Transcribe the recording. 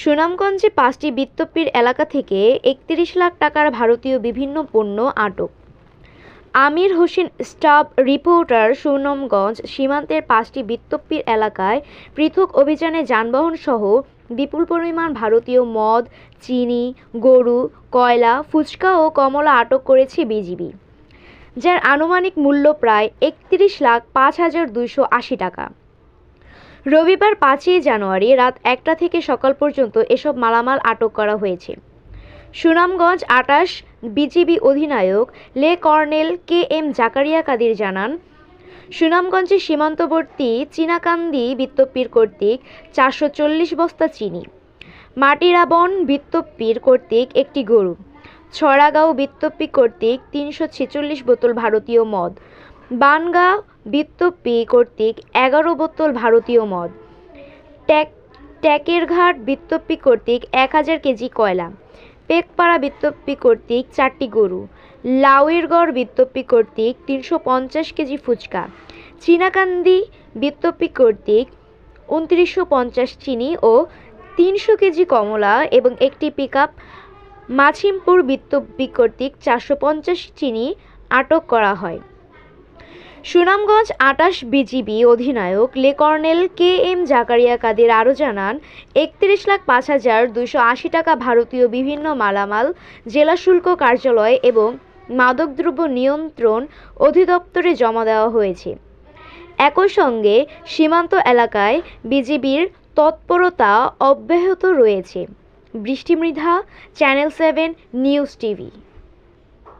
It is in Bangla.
সুনামগঞ্জে পাঁচটি বৃত্তপির এলাকা থেকে একত্রিশ লাখ টাকার ভারতীয় বিভিন্ন পণ্য আটক। আমির হোসেন স্টাফ রিপোর্টার সুনামগঞ্জ সীমান্তের পাঁচটি বৃত্তপির এলাকায় পৃথক অভিযানে যানবাহন সহ বিপুল পরিমাণ ভারতীয় মদ, চিনি, গরু, কয়লা, ফুচকা ও কমলা আটক করেছে বিজিবি, যার আনুমানিক মূল্য প্রায় একত্রিশ লাখ পাঁচ হাজার দুইশো আশি টাকা। রবিবার পাঁচই জানুয়ারি রাত একটা থেকে সকাল পর্যন্ত এসব মালামাল আটক করা হয়েছে। সুনামগঞ্জ আটাশ বিজিবি অধিনায়ক লে colonel K M Zakaria Kadir জানান, সুনামগঞ্জের সীমান্তবর্তী চীনাকান্দি বিত্তপির কর্তৃক চারশো চল্লিশ বস্তা চিনি, মাটিরাবন বিত্তপির কর্তৃক একটি গরু, ছড়াগাঁও বিত্তপি কর্তৃক তিনশো ছেচল্লিশ বোতল ভারতীয় মদ বানগাঁও বিত্তপি কর্তৃক এগারো বোতল ভারতীয় মদ। ট্যাক, ট্যাকেরঘাট বিত্তপি কর্তৃক এক হাজার কেজি কয়লা। পেকপাড়া বিত্তপি কর্তৃক চারটি গরু। লাউয়েরগড় বিত্তপি কর্তৃক তিনশো পঞ্চাশ কেজি ফুচকা। চীনাকান্দি বিত্তপি কর্তৃক উনত্রিশশো পঞ্চাশ চিনি ও তিনশো কেজি কমলা এবং একটি পিক আপ মাছিমপুর বিত্তপি কর্তৃক চারশো পঞ্চাশ চিনি আটক করা হয়। সুনামগঞ্জ আটাশ বিজিবি অধিনায়ক লে colonel K M Zakaria Kader আরও জানান, একত্রিশ লাখ পাঁচ হাজার দুশো আশি টাকা ভারতীয় বিভিন্ন মালামাল, জেলা শুল্ক কার্যালয় এবং মাদকদ্রব্য নিয়ন্ত্রণ অধিদপ্তরে জমা দেওয়া হয়েছে। একই সঙ্গে সীমান্ত এলাকায় বিজিবির তৎপরতা অব্যাহত রয়েছে। Brishti Mridha, channel seven, news TV.